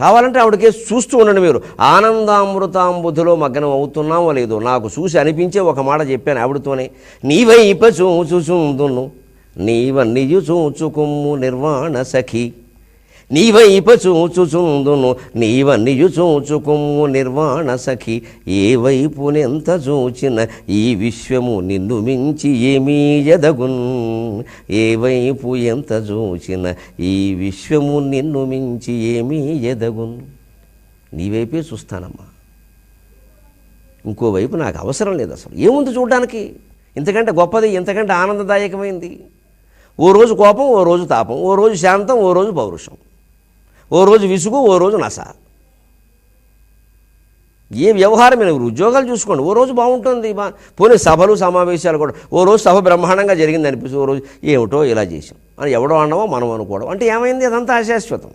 కావాలంటే ఆవిడకే చూస్తూ ఉండండి మీరు. ఆనందామృతాంబుధిలో మగ్నం అవుతున్నామో లేదో నాకు చూసి అనిపించే ఒక మాట చెప్పాను ఆవిడతోనే. నీవైప చూచుచుందును నీవన్నీయు చూచుకుమ్ము నిర్వాణ సఖి. నీవైప చూచుచుందును నీవన్నీయు చూచుకుమ్ము నిర్వాణ సఖి. ఏ వైపునెంత చూచిన ఈ విశ్వము నిన్ను మించి ఏమీ ఎదగున్. ఏ వైపు ఎంత చూచిన ఈ విశ్వము నిన్ను మించి ఏమీ ఎదగున్. నీవైపే చూస్తానమ్మా. ఇంకోవైపు నాకు అవసరం లేదు అసలు. ఏముంది చూడడానికి? ఇంతకంటే గొప్పది ఇంతకంటే ఆనందదాయకమైంది. ఓ రోజు కోపం ఓ రోజు తాపం ఓ రోజు శాంతం ఓ రోజు పౌరుషం. ఓ రోజు విసుగు ఓ రోజు నస. ఏ వ్యవహారమైన ఉద్యోగాలు చూసుకోండి. ఓ రోజు బాగుంటుంది. బా పోనీ సభలు సమావేశాలు కూడా. ఓ రోజు సభ బ్రహ్మాండంగా జరిగింది అనిపిస్తుంది ఓ రోజు ఏమిటో ఇలా చేసాం అని ఎవడో అన్నామో మనం అనుకోవడం. అంటే ఏమైంది? అదంతా అశాశ్వతం.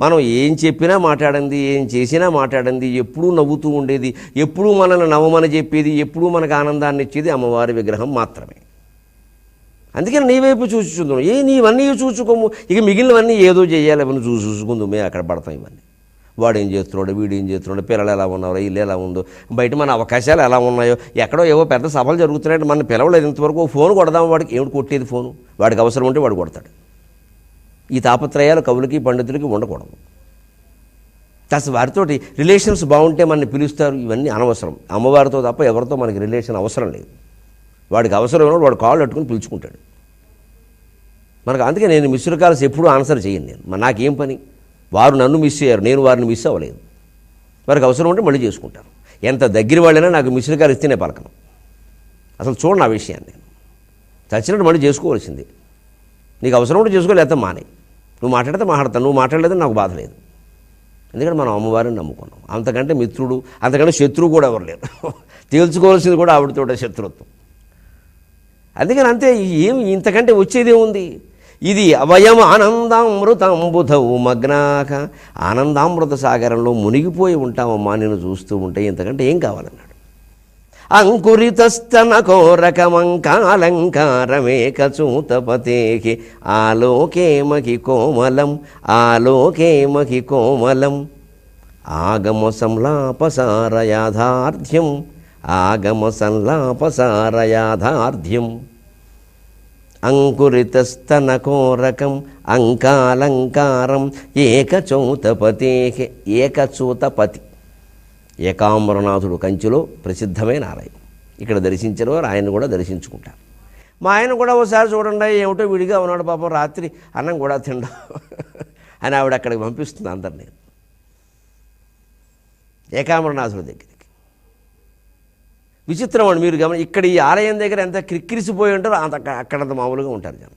మనం ఏం చెప్పినా మాట్లాడింది ఏం చేసినా మాట్లాడింది ఎప్పుడూ నవ్వుతూ ఉండేది ఎప్పుడూ మనల్ని నవ్వమని చెప్పేది ఎప్పుడూ మనకు ఆనందాన్ని ఇచ్చేది అమ్మవారి విగ్రహం మాత్రమే. అందుకని నీ వైపు చూచుచుందాం ఏ నీవన్నీ చూసుకోము ఇక మిగిలినవన్నీ ఏదో చేయాలి అవన్నీ చూసి చూసుకుందామే అక్కడ పడతాం ఇవన్నీ. వాడు ఏం చేస్తున్నాడు? వీడు ఏం చేస్తున్నాడు? పిల్లలు ఎలా ఉన్నారో? ఇల్లు ఎలా ఉందో. బయట మన అవకాశాలు ఎలా ఉన్నాయో. ఎక్కడో ఏవో పెద్ద సభలు జరుగుతున్నాయంటే మన పిలవలేదు ఇంతవరకు. ఫోన్ కొడదాం వాడికి. ఏమిటి కొట్టేది ఫోను? వాడికి అవసరం ఉంటే వాడు కొడతాడు. ఈ తాపత్రయాలు కవులకి పండితులకి ఉండకూడదు. కాస్త వారితోటి రిలేషన్స్ బాగుంటే మనని పిలుస్తారు. ఇవన్నీ అనవసరం. అమ్మవారితో తప్ప ఎవరితో మనకి రిలేషన్ అవసరం లేదు. వాడికి అవసరం ఉన్నాడు వాడు కాళ్ళు పట్టుకుని పిలుచుకుంటాడు. మనకు అందుకే నేను మిస్డ్ కాల్స్ ఎప్పుడూ ఆన్సర్ చేయను నేను. నాకేం పని? వారు నన్ను మిస్ అయ్యారు నేను వారిని మిస్ అవ్వలేదు. వారికి అవసరం ఉంటే మళ్ళీ చేసుకుంటారు. ఎంత దగ్గర వాళ్ళైనా నాకు మిస్డ్ కాల్ ఇస్తేనే పలకను. అసలు చూడండి ఆ విషయాన్ని నేను. చచ్చినట్టు మళ్ళీ చేసుకోవాల్సింది. నీకు అవసరం ఉంటే చేసుకో మానే. నువ్వు మాట్లాడితే మాట్లాడతాను నువ్వు మాట్లాడలేదని నాకు బాధ లేదు. ఎందుకంటే మనం అమ్మవారిని నమ్ముకున్నాం. అంతకంటే మిత్రుడు అంతకంటే శత్రువు కూడా ఎవరు లేరు. తేల్చుకోవాల్సింది కూడా ఆవిడతో శత్రుత్వం. అందుకని అంతే ఏం ఇంతకంటే వచ్చేదే ఉంది ఇది అవయం ఆనందామృతాంబుధవు మగ్నాక ఆనందామృత సాగరంలో మునిగిపోయి ఉంటామమ్మా నేను చూస్తూ ఉంటే ఇంతకంటే ఏం కావాలన్నాడు? అంకురితస్తన కోరకమంకాలంకారమేక చూతపతే ఆలోకేమకి కోమలం ఆలోకేమకి కోమలం. ఆగమ సంలాపసారయాథార్థ్యం ఆగమ సంలాపసారయాథార్థ్యం అంకురితస్తనకోరకం అంకాలంకారం ఏకచౌతపతే ఏకచూతపతి. ఏకాంబరనాథుడు కంచిలో ప్రసిద్ధమైన ఆలయం. ఇక్కడ దర్శించిన వారు ఆయన కూడా దర్శించుకుంటారు. మా ఆయన కూడా ఒకసారి చూడండి ఏమిటో విడిగా ఉన్నాడు పాపం రాత్రి అన్నం కూడా తిండా అని ఆవిడ అక్కడికి పంపిస్తుంది అందరినీ. ఏకాంబరనాథుడి దగ్గరికి. విచిత్రం అండి మీరు గమని ఇక్కడ ఈ ఆలయం దగ్గర ఎంత క్రిక్కిరిసిపోయి ఉంటారో అంత అక్కడంత మామూలుగా ఉంటారు జనం.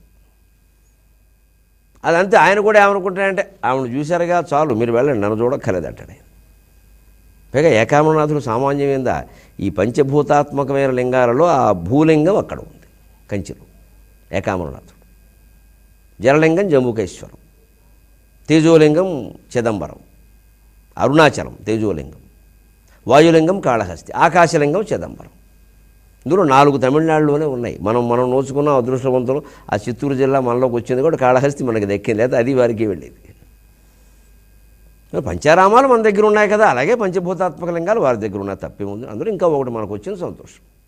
అదంతే ఆయన కూడా ఏమనుకుంటాడంటే ఆవిడ చూశారుగా చాలు మీరు వెళ్ళండి నన్ను చూడక్కర్లేదంటాడు ఆయన. పైగా ఏకామనాథుడు సామాన్యమైందా ఈ పంచభూతాత్మకమైన లింగాలలో ఆ భూలింగం అక్కడ ఉంది కంచిలో. ఏకామరనాథుడు జలలింగం జంబుకేశ్వరం. తేజోలింగం చిదంబరం. అరుణాచలం తేజోలింగం. వాయులింగం కాళహస్తి. ఆకాశలింగం చిదంబరం. ఇందులో నాలుగు తమిళనాడులోనే ఉన్నాయి. మనం మనం నోచుకున్న అదృష్టవంతులు. ఆ చిత్తూరు జిల్లా మనలోకి వచ్చింది కూడా కాళహస్తి మనకి దక్కింది. లేదా అది వారికి వెళ్ళేది. పంచారామాలు మన దగ్గర ఉన్నాయి కదా. అలాగే పంచభూతాత్మక లింగాలు వారి దగ్గర ఉన్నాయి. తప్పేముంది? అందులో ఇంకా ఒకటి మనకు వచ్చిన సంతోషం.